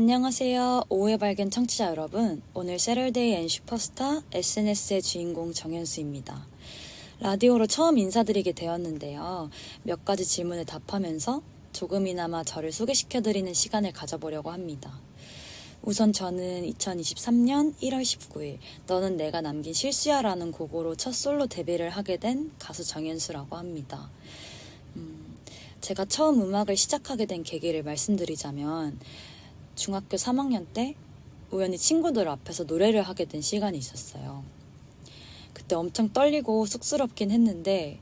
안녕하세요. 오후의 발견 청취자 여러분. 오늘 세럴데이 앤 슈퍼스타 SNS의 주인공 정현수입니다. 라디오로 처음 인사드리게 되었는데요. 몇 가지 질문에 답하면서 조금이나마 저를 소개시켜드리는 시간을 가져보려고 합니다. 우선 저는 2023년 1월 19일 너는 내가 남긴 실수야 라는 곡으로 첫 솔로 데뷔를 하게 된 가수 정현수라고 합니다. 음, 제가 처음 음악을 시작하게 된 계기를 말씀드리자면 중학교 3학년 때 우연히 친구들 앞에서 노래를 하게 된 시간이 있었어요. 그때 엄청 떨리고 쑥스럽긴 했는데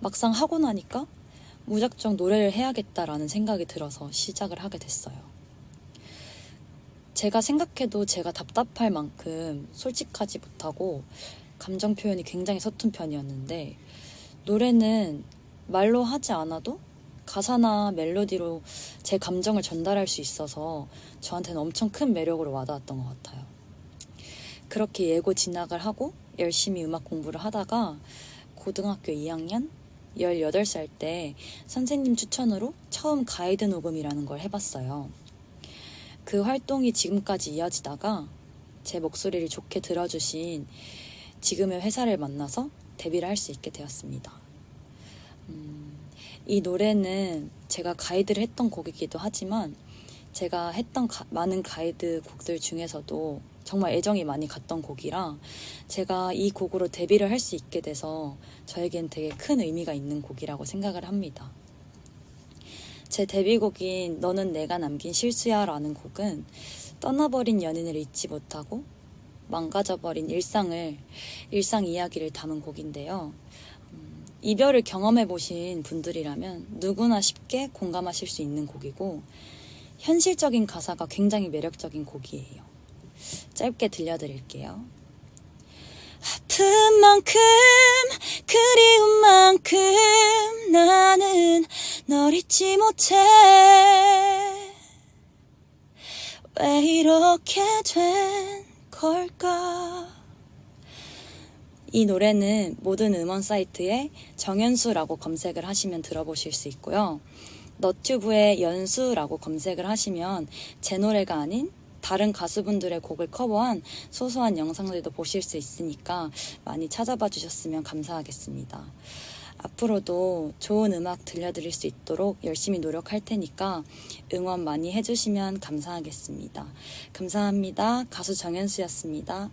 막상 하고 나니까 무작정 노래를 해야겠다라는 생각이 들어서 시작을 하게 됐어요. 제가 생각해도 제가 답답할 만큼 솔직하지 못하고 감정 표현이 굉장히 서툰 편이었는데 노래는 말로 하지 않아도 가사나 멜로디로 제 감정을 전달할 수 있어서 저한테는 엄청 큰 매력으로 와닿았던 것 같아요. 그렇게 예고 진학을 하고 열심히 음악 공부를 하다가 고등학교 2학년 18살 때 선생님 추천으로 처음 가이드 녹음이라는 걸 해봤어요. 그 활동이 지금까지 이어지다가 제 목소리를 좋게 들어주신 지금의 회사를 만나서 데뷔를 할 수 있게 되었습니다. 음, 이 노래는 제가 가이드를 했던 곡이기도 하지만 제가 했던 가- 많은 가이드 곡들 중에서도 정말 애정이 많이 갔던 곡이라 제가 이 곡으로 데뷔를 할 수 있게 돼서 저에겐 되게 큰 의미가 있는 곡이라고 생각을 합니다. 제 데뷔곡인 너는 내가 남긴 실수야 라는 곡은 떠나버린 연인을 잊지 못하고 망가져버린 일상을, 일상 이야기를 담은 곡인데요. 음, 이별을 경험해 보신 분들이라면 누구나 쉽게 공감하실 수 있는 곡이고, 현실적인 가사가 굉장히 매력적인 곡이에요. 짧게 들려드릴게요. 아픈 만큼, 그리운 만큼, 나는 널 잊지 못해. 왜 이렇게 된 걸까? 이 노래는 모든 음원 사이트에 정연수라고 검색을 하시면 들어보실 수 있고요. 너튜브에 연수라고 검색을 하시면 제 노래가 아닌 다른 가수분들의 곡을 커버한 소소한 영상들도 보실 수 있으니까 많이 찾아봐 주셨으면 감사하겠습니다. 앞으로도 좋은 음악 들려드릴 수 있도록 열심히 노력할 테니까 응원 많이 해주시면 감사하겠습니다. 감사합니다. 가수 정현수였습니다.